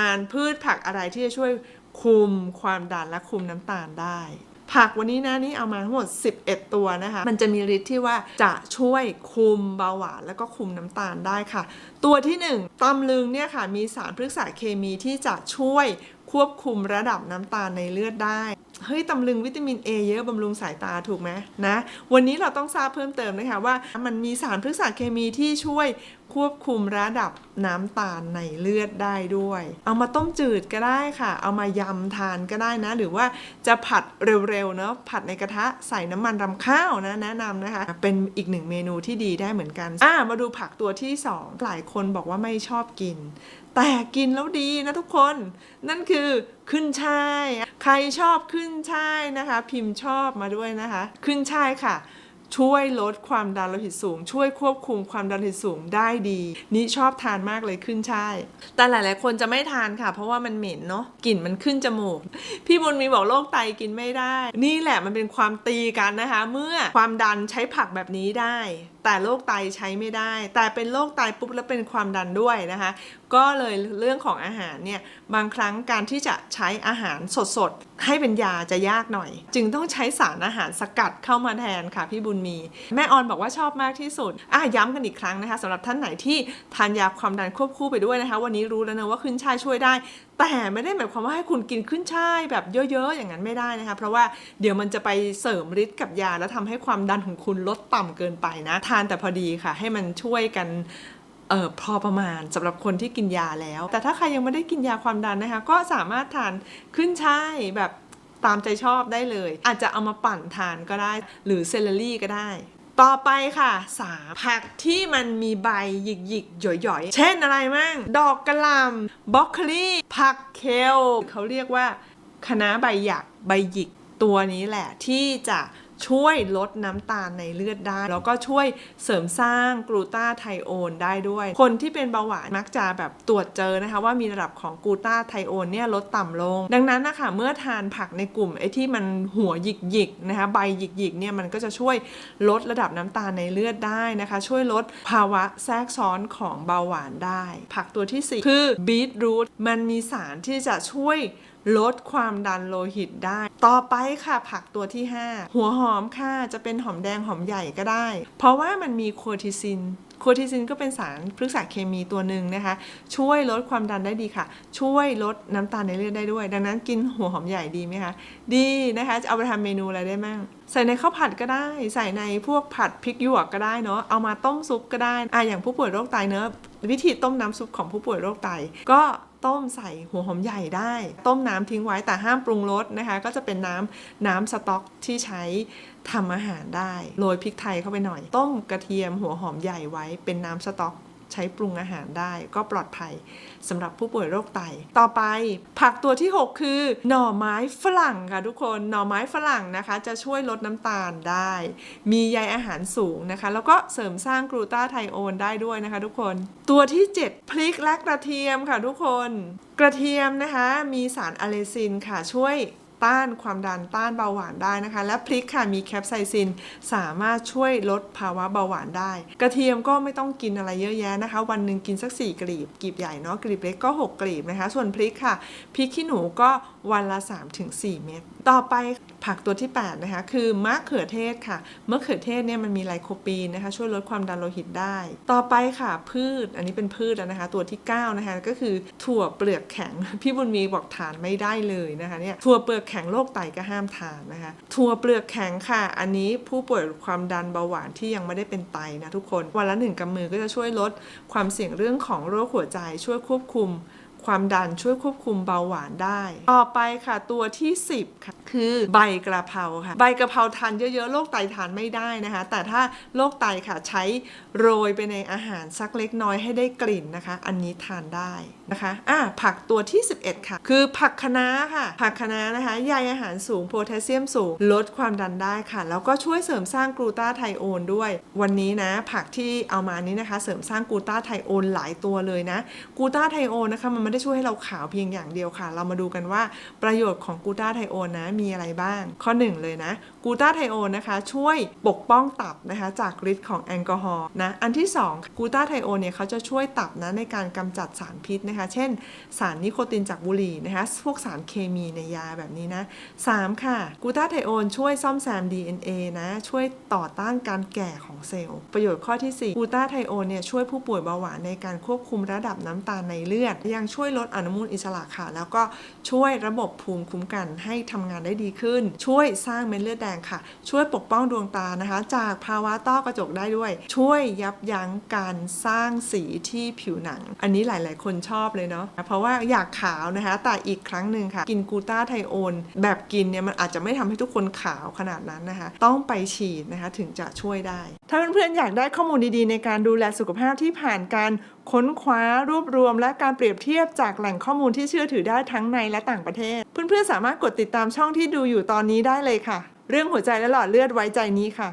านพืชผักอะไรที่จะช่วยคุมความดันและคุมน้ำตาลได้ ผักวันนี้นะนี่เอามาทั้งหมด 11 ตัวนะคะ มันจะมีฤทธิ์ที่ว่าจะช่วยคุมเบาหวานแล้วก็คุมน้ำตาลได้ค่ะ ตัวที่ 1ตำลึงเนี่ยค่ะมีสารพฤกษเคมีที่จะช่วยควบคุมระดับน้ำตาลในเลือดได้ เฮ้ยตำลึงวิตามิน A เยอะบำรุงสายตาถูกไหมนะ วันนี้เราต้องทราบเพิ่มเติมนะคะว่ามันมีสารพฤกษเคมีที่ช่วยควบคุมระดับน้ำตาลในเลือดได้ด้วย เอามาต้มจืดก็ได้ค่ะ เอามายำทานก็ได้นะ หรือว่าจะผัดเร็วๆเนาะผัดในกระทะใส่น้ำมันรำข้าวนะแนะนำนะคะ เป็นอีกหนึ่งเมนูที่ดีได้เหมือนกันอ่ามาดูผักตัวที่สองหลายคนบอกว่าไม่ชอบกิน แต่กินแล้วดีนะทุกคน นั่นคือขึ้นช่ายใครชอบขึ้นช่ายนะคะ พิมพ์ชอบมาด้วยนะคะ ขึ้นช่ายค่ะ ช่วยลดความดันโลหิตสูง ช่วยควบคุมความดันโลหิตสูงได้ดี นี่ชอบทานมากเลยขึ้นช่ายแต่หลาย ๆ คนจะไม่ทานค่ะ เพราะว่ามันเหม็นเนาะกลิ่นมันขึ้นจมูก พี่บุญมีบอกโรคไตกินไม่ได้ นี่แหละมันเป็นความตีกันนะคะ เมื่อความดันใช้ผักแบบนี้ได้ แต่โรคไตใช้ไม่ได้ แต่เป็นโรคไตปุ๊บแล้วเป็นความดันด้วยนะคะ ก็เลยเรื่องของอาหารเนี่ยบางครั้งการที่จะใช้อาหารสดๆ ให้เป็นยาจะยากหน่อย จึงต้องใช้สารอาหารสกัดเข้ามาแทนค่ะพี่บุญมี แม่ออนบอกว่าชอบมากที่สุดอะย้ำกันอีกครั้งนะคะสำหรับท่านไหนที่ทานยาความดันควบคู่ไปด้วยนะคะ วันนี้รู้แล้วนะว่าขึ้นช่ายช่วยได้ แต่ไม่ได้หมายความว่าให้คุณกินขึ้นช่ายแบบเยอะๆ อย่างนั้นไม่ได้นะคะ เพราะว่าเดี๋ยวมันจะไปเสริมฤทธิ์กับยา แล้วทำให้ความดันของคุณลดต่ำเกินไปนะ ทานแต่พอดีค่ะ ให้มันช่วยกันเออพอประมาณสำหรับคนที่กินยาแล้ว แต่ถ้าใครยังไม่ได้กินยาความดันนะคะ ก็สามารถทานขึ้นช่ายแบบตามใจชอบได้เลย อาจจะเอามาปั่นทานก็ได้ หรือเซเลอรี่ก็ได้ ต่อไปค่ะสามผักที่มันมีใบหยิกหยิกหย่อยเช่นอะไรมั่ง ดอกกระหล่ำบรอกโคลีผักเคลเขาเรียกว่าคณะใบหยักใบหยิกตัวนี้แหละที่จะ ช่วยลดน้ำตาลในเลือดได้ แล้วก็ช่วยเสริมสร้างกลูตาไทโอนได้ด้วย คนที่เป็นเบาหวานมักจะแบบตรวจเจอนะคะ ว่ามีระดับของกลูตาไทโอนเนี่ยลดต่ำลง ดังนั้นนะคะเมื่อทานผักในกลุ่มไอ้ที่มันหัวหยิกหยิกๆนะคะใบหยิกหยิกๆเนี่ยมันก็จะช่วยลดระดับน้ำตาลในเลือดได้นะคะ ช่วยลดภาวะแทรกซ้อนของเบาหวานได้ ผักตัวที่สี่คือบีทรูทมันมีสารที่จะช่วย ลดความดันโลหิตได้ ต่อไปค่ะผักตัวที่ 5 หัวหอมค่ะจะเป็นหอมแดงหอมใหญ่ก็ได้ เพราะว่ามันมีโคทิซินโคทิซินก็เป็นสารพฤกษเคมีตัวหนึ่งนะคะ ช่วยลดความดันได้ดีค่ะ ช่วยลดน้ำตาลในเลือดได้ด้วย ดังนั้นกินหัวหอมใหญ่ดีไหมคะ ดีนะคะจะเอาไปทำเมนูอะไรได้มั่งใส่ในข้าวผัดก็ได้ ใส่ในพวกผัดพริกหยวกก็ได้เนาะเอามาต้มซุปก็ได้อะอย่างผู้ป่วยโรคไตเนอะวิธีต้มน้ำซุปของผู้ป่วยโรคไตก็ ต้มใส่หัวหอมใหญ่ได้ ต้มน้ำทิ้งไว้แต่ห้ามปรุงรสนะคะ ก็จะเป็นน้ำน้ำสต๊อกที่ใช้ทำอาหารได้ โรยพริกไทยเข้าไปหน่อย ต้มกระเทียมหัวหอมใหญ่ไว้เป็นน้ำสต๊อก ใช้ปรุงอาหารได้ก็ปลอดภัยสำหรับผู้ป่วยโรคไต ต่อไป ผักตัวที่ 6 คือ หน่อไม้ฝรั่งค่ะทุกคนหน่อไม้ฝรั่งนะคะ จะช่วยลดน้ำตาลได้ มีใยอาหารสูงนะคะ แล้วก็เสริมสร้างกลูตาไทโอนได้ด้วยนะคะ ทุกคน ตัวที่ 7 พริกและกระเทียมค่ะทุกคน กระเทียมนะคะ มีสารอะเลซินค่ะช่วย ต้านความดันต้านเบาหวานได้นะคะ และพริกค่ะมีแคปไซซินสามารถช่วยลดภาวะเบาหวานได้ กระเทียมก็ไม่ต้องกินอะไรเยอะแยะนะคะ วันหนึ่งกินสัก 4กลีบกลีบใหญ่เนาะกลีบเล็กก็ 6กลีบนะคะ ส่วนพริกค่ะพริกขี้หนูก็วันละ 3-4 เม็ดต่อไป ผักตัวที่ 8 นะคะ คือมะเขือเทศค่ะมะเขือเทศเนี่ยมันมีไลโคปีนนะคะ ช่วยลดความดันโลหิตได้ ต่อไปค่ะ พืชอันนี้เป็นพืชแล้วนะคะ ตัวที่ 9 นะคะ ก็คือถั่วเปลือกแข็ง พี่บุญมีบอกทานไม่ได้เลยนะคะเนี่ยถั่วเปลือกแข็งโรคไตก็ห้ามทานนะคะ ถั่วเปลือกแข็งค่ะ อันนี้ผู้ป่วยความดันเบาหวานที่ยังไม่ได้เป็นไตนะทุกคนวันละหนึ่งกำมือก็จะช่วยลดความเสี่ยงเรื่องของโรคหัวใจช่วยควบคุม ความดันช่วยควบคุมเบาหวานได้ ต่อไปค่ะตัวที่ 10 ค่ะ คือใบกระเพราค่ะ ใบกระเพราทานเยอะๆโรคไตทานไม่ได้นะคะ แต่ถ้าโรคไตค่ะใช้โรยไปในอาหารสักเล็กน้อยให้ได้กลิ่นนะคะ อันนี้ทานได้นะคะอะผักตัวที่ 11 ค่ะ คือผักคะน้าค่ะ ผักคะน้านะคะใยอาหารสูงโพแทสเซียมสูง ลดความดันได้ค่ะ แล้วก็ช่วยเสริมสร้างกลูตาไทโอนด้วย วันนี้นะ ผักที่เอามานี้นะคะ เสริมสร้างกลูตาไทโอนหลายตัวเลยนะกลูตาไทโอนนะคะมันไม่ได้ช่วยให้เราขาวเพียงอย่างเดียวค่ะ เรามาดูกันว่าประโยชน์ของกูต้าไทโอนนะมีอะไรบ้าง ข้อ 1 เลยนะกูต้าไทโอนนะคะช่วยปกป้องตับนะคะจากฤทธิ์ของแอลกอฮอล์นะอันที่ 2 กูต้าไทโอนเนี่ยเขาจะช่วยตับนะในการกำจัดสารพิษนะคะ เช่น สารนิโคตินจากบุหรี่นะคะพวกสารเคมีในยาแบบนี้นะ3ค่ะกูต้าไทโอนช่วยซ่อมแซม DNA นะช่วยต่อต้านการแก่ของเซลล์ ประโยชน์ข้อที่4กูต้าไทโอนเนี่ยช่วยผู้ป่วยเบาหวานในการควบคุมระดับน้ำตาลในเลือด ยังช่วยวยลดอนุมูลอิสระค่ะ แล้วก็ช่วยระบบภูมิคุ้มกันให้ทำงานได้ดีขึ้น ช่วยสร้างเม็ดเลือดแดงค่ะ ช่วยปกป้องดวงตานะคะ จากภาวะต้อกระจกได้ด้วย ช่วยยับยั้งการสร้างสีที่ผิวหนัง อันนี้หลาย ๆ คนชอบเลยเนาะเพราะว่าอยากขาวนะคะ แต่อีกครั้งหนึ่งค่ะ กินกูต้าไทโอนแบบกินเนี่ยมันอาจจะไม่ทำให้ทุกคนขาวขนาดนั้นนะคะ ต้องไปฉีดนะคะถึงจะช่วยได้ ถ้าเพื่อนๆอยากได้ข้อมูลดีๆ ในการดูแลสุขภาพที่ผ่านการค้นคว้ารวบรวมและการเปรียบเทียบจากแหล่งข้อมูลที่เชื่อถือได้ทั้งในและต่างประเทศ เพื่อนๆสามารถกดติดตามช่องที่ดูอยู่ตอนนี้ได้เลยค่ะ เรื่องหัวใจและหลอดเลือดไว้ใจนี้ค่ะ